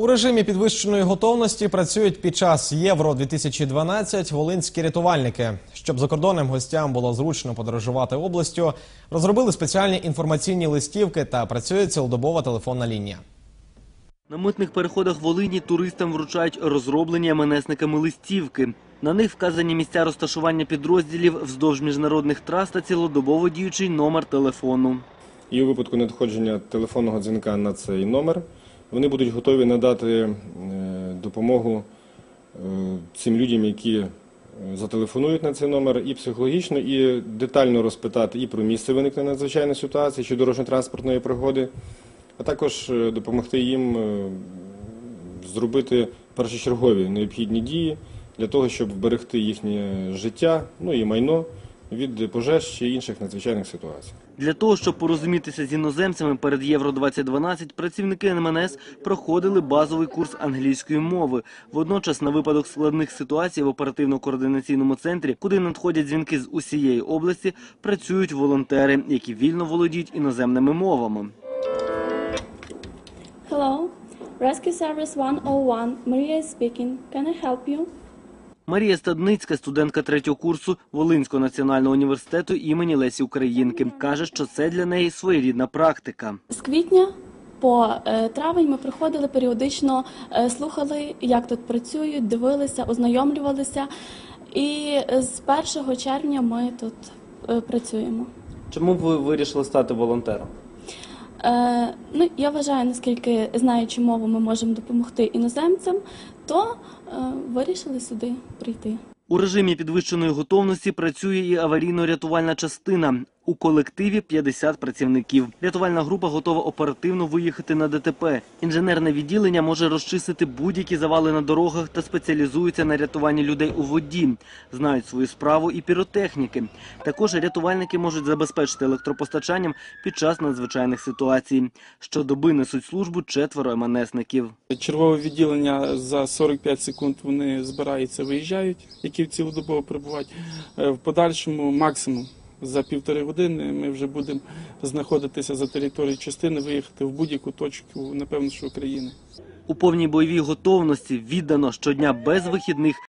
У режимі підвищеної готовності працюють під час Євро 2012 волинські рятувальники. Щоб закордонним гостям було зручно подорожувати областю, розробили спеціальні інформаційні листівки та працює цілодобова телефонна лінія. На митних переходах Волині туристам вручають розроблені МНСниками листівки. На них вказані місця розташування підрозділів вздовж міжнародних трас та цілодобово діючий номер телефону. І у випадку надходження телефонного дзвінка на цей номер вони будуть готові надати е, допомогу е, цим людям, які е, зателефонують на цей номер, і психологічно, і детально розпитати і про місце виникнення надзвичайної ситуації чи дорожньо-транспортної пригоди, а також допомогти їм зробити першочергові необхідні дії для того, щоб вберегти їхнє життя, ну і майно від пожеж чи інших надзвичайних ситуацій. Для того, щоб порозумітися з іноземцями перед Євро 2012, працівники НМНС проходили базовий курс англійської мови. Водночас, на випадок складних ситуацій в оперативно-координаційному центрі, куди надходять дзвінки з усієї області, працюють волонтери, які вільно володіють іноземними мовами. Hello, Rescue Service 101. Maria is speaking. Can I help you? Марія Стадницька, студентка третього курсу Волинського національного університету імені Лесі Українки, каже, що це для неї своєрідна практика. З квітня по е, травень ми приходили періодично, е, слухали, як тут працюють, дивилися, ознайомлювалися. І з 1 червня ми тут е, працюємо. Чому б ви вирішили стати волонтером? Е, ну, я вважаю, наскільки знаючи мову, ми можемо допомогти іноземцям, то е, вирішили сюди прийти. У режимі підвищеної готовності працює і аварійно-рятувальна частина. У колективі 50 працівників. Рятувальна група готова оперативно виїхати на ДТП. Інженерне відділення може розчистити будь-які завали на дорогах та спеціалізується на рятуванні людей у воді. Знають свою справу і піротехніки. Також рятувальники можуть забезпечити електропостачанням під час надзвичайних ситуацій. Щодоби несуть службу четверо МНСників. Червове відділення за 45 секунд вони збираються, виїжджають, які цілодобово перебувають. Е, В подальшому максимум за півтори години ми вже будемо знаходитися за територією частини, виїхати в будь-яку точку, напевно, що України. У повній бойовій готовності віддано щодня без вихідних